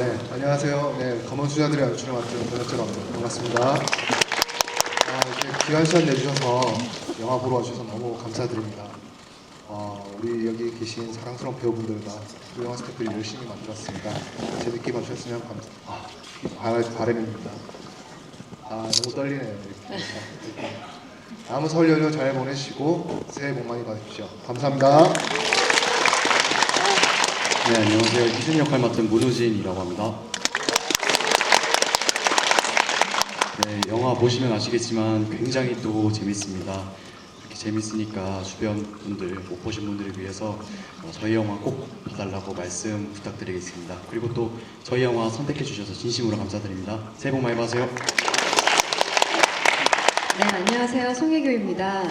네, 안녕하세요. 네, 검은 수자들의 연출을 맡은 변혁재라고 반갑습니다. 아, 이렇게 귀한 시간 내주셔서 영화 보러 와주셔서 너무 감사드립니다. 어, 우리 여기 계신 사랑스러운 배우분들과 또 영화 스태프들이 열심히 만들었습니다. 재밌게 봐주셨으면 감사, 아, 바, 바람입니다. 아, 너무 떨리네요. 이렇게. 남은 설 연휴 잘 보내시고 새해 복 많이 받으십시오. 감사합니다. 네, 안녕하세요. 희준 역할 맡은 문우진이라고 합니다. 네, 영화 보시면 아시겠지만 굉장히 또 재밌습니다. 이렇게 재밌으니까 주변 분들, 못 보신 분들을 위해서 어, 저희 영화 꼭 봐달라고 말씀 부탁드리겠습니다. 그리고 또 저희 영화 선택해 주셔서 진심으로 감사드립니다. 새해 복 많이 받으세요. 네, 안녕하세요. 송혜교입니다. 어,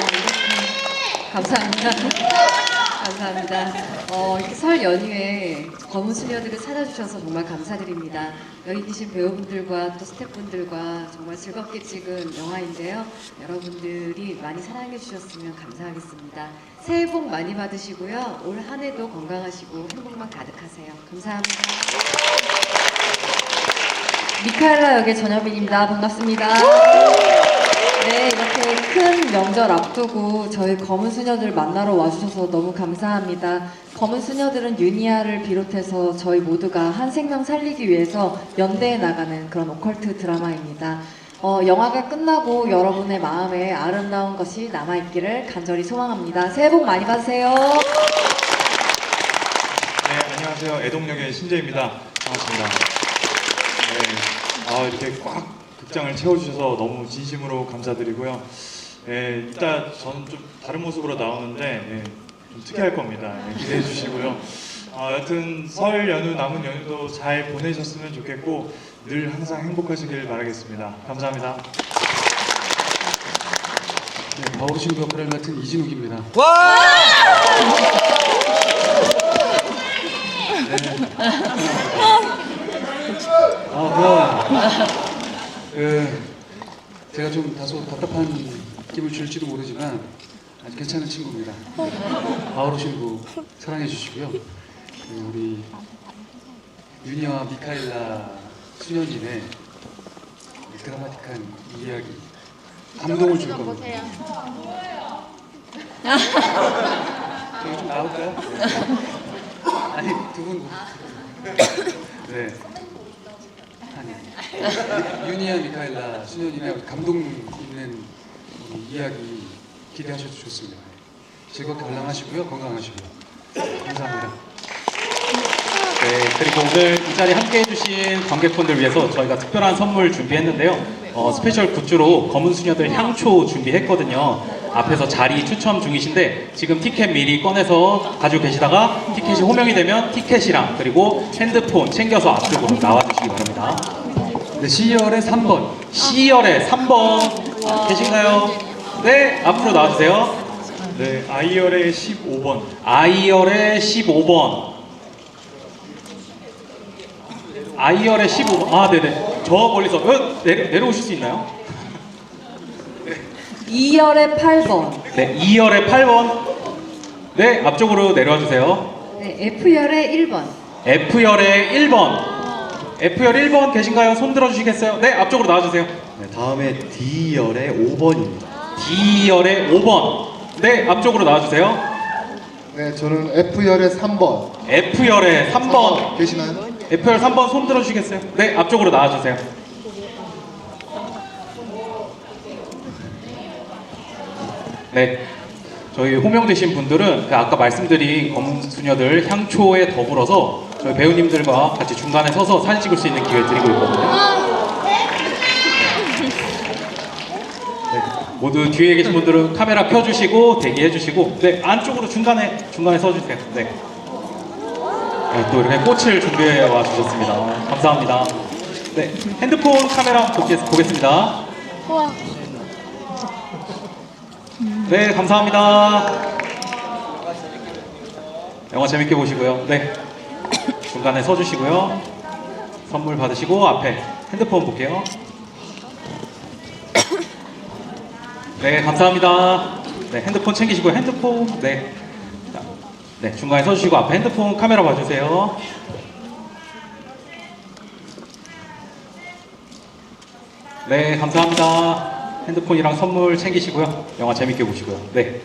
이렇게 감사합니다. 감사합니다. 어, 이렇게 설 연휴에 검은 수녀들을 찾아주셔서 정말 감사드립니다. 여기 계신 배우분들과 또 스태프분들과 정말 즐겁게 찍은 영화인데요. 여러분들이 많이 사랑해 주셨으면 감사하겠습니다. 새해 복 많이 받으시고요. 올 한 해도 건강하시고 행복만 가득하세요. 감사합니다. 미카엘라 역의 전여빈입니다. 반갑습니다. 네, 이렇게 큰 명절 앞두고 저희 검은 수녀들 만나러 와주셔서 너무 감사합니다. 검은 수녀들은 유니아를 비롯해서 저희 모두가 한 생명 살리기 위해서 연대해 나가는 그런 오컬트 드라마입니다. 어, 영화가 끝나고 여러분의 마음에 아름다운 것이 남아있기를 간절히 소망합니다. 새해 복 많이 받으세요. 네, 안녕하세요. 애동역의 신재입니다. 반갑습니다. 네, 아, 이렇게 꽉 극장을 채워주셔서 너무 진심으로 감사드리고요. 네, 이따 저는 좀 다른 모습으로 나오는데 네, 좀 특이할 겁니다. 네, 기대해 주시고요. 아, 여튼 설 연휴 남은 연휴도 잘 보내셨으면 좋겠고 늘 항상 행복하시길 바라겠습니다. 감사합니다. 네, 바오르신구 역할을 맡은 이진욱입니다. 아, 그, 그, 제가 좀 다소 답답한 느낌을 줄지도 모르지만 아주 괜찮은 친구입니다. 바오르신구 사랑해 주시고요. 그 우리 유니와 미카엘라 수녀님의 이 드라마틱한 이야기 감동을 줄 겁니다. 저기 좀 나올까요? 아니 두 분. 네. 유니아 미카엘라 수녀님의 감동 있는 이 이야기 기대하셔도 좋습니다. 즐겁게 관람하시고요. 건강하시고요. 감사합니다. 네, 그리고 오늘 이 자리에 함께 해주신 관객분들 위해서 저희가 특별한 선물 준비했는데요. 어, 스페셜 굿즈로 검은 수녀들 향초 준비했거든요. 앞에서 자리 추첨 중이신데 지금 티켓 미리 꺼내서 가지고 계시다가 티켓이 호명이 되면 티켓이랑 그리고 핸드폰 챙겨서 앞쪽으로 나와주시기 바랍니다. 네, C열의 3번. C열에 3번 계신가요? 네, 앞으로 나와주세요. 네, 아이열의 15번. 아이열의 15번. 아이열의 15번. 아, 네네. 저 멀리서 어, 내려, 내려오실 수 있나요? 2열의 8번, 네, 2열의 8번. 네, 앞쪽으로 내려와 주세요. 네, F열의 1번. F열의 1번. F열 1번 계신가요? 손 들어 주시겠어요? 네, 앞쪽으로 나와 주세요. 네, 다음에 D열의 5번입니다. D열의 5번. 네, 앞쪽으로 나와 주세요. 네, 저는 F열의 3번. F열의 3번. 계시나요? F열 3번 손 들어 주시겠어요? 네, 앞쪽으로 나와 주세요. 네. 저희 호명되신 분들은 그 아까 말씀드린 검은 수녀들 향초에 더불어서 저희 배우님들과 같이 중간에 서서 사진 찍을 수 있는 기회 드리고 있거든요. 네, 모두 뒤에 계신 분들은 카메라 켜주시고 대기해 주시고 네 안쪽으로 중간에 중간에 서주세요. 네. 네, 또 이렇게 꽃을 준비해 와 주셨습니다. 감사합니다. 네 핸드폰 카메라 보겠, 보겠습니다. 네, 감사합니다. 영화 재밌게 보시고요. 네. 중간에 서주시고요. 선물 받으시고 앞에 핸드폰 볼게요. 네, 감사합니다. 네, 핸드폰 챙기시고 핸드폰. 네. 자, 네, 중간에 서주시고 앞에 핸드폰 카메라 봐주세요. 네, 감사합니다. 핸드폰이랑 선물 챙기시고요. 영화 재밌게 보시고요. 네.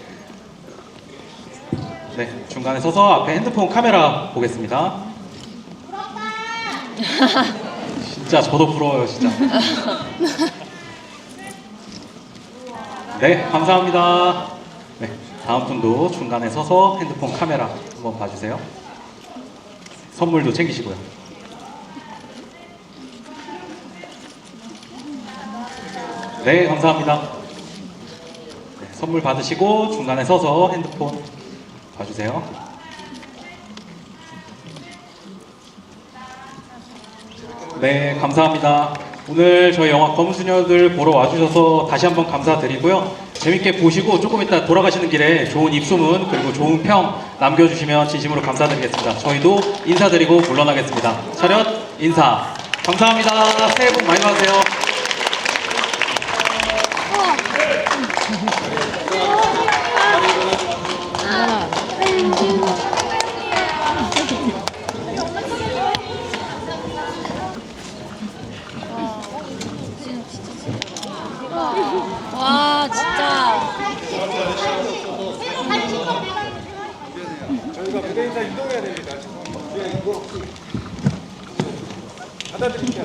네, 중간에 서서 앞에 핸드폰 카메라 보겠습니다. 진짜 저도 부러워요, 진짜. 네, 감사합니다. 네, 다음 분도 중간에 서서 핸드폰 카메라 한번 봐주세요. 선물도 챙기시고요. 네, 감사합니다. 네, 선물 받으시고 중간에 서서 핸드폰 봐주세요. 네, 감사합니다. 오늘 저희 영화 검은 수녀들 보러 와주셔서 다시 한번 감사드리고요. 재밌게 보시고 조금 이따 돌아가시는 길에 좋은 입소문 그리고 좋은 평 남겨주시면 진심으로 감사드리겠습니다. 저희도 인사드리고 물러나겠습니다. 차렷 인사. 감사합니다. 새해 복 많이 받으세요. Анатолий Петрович.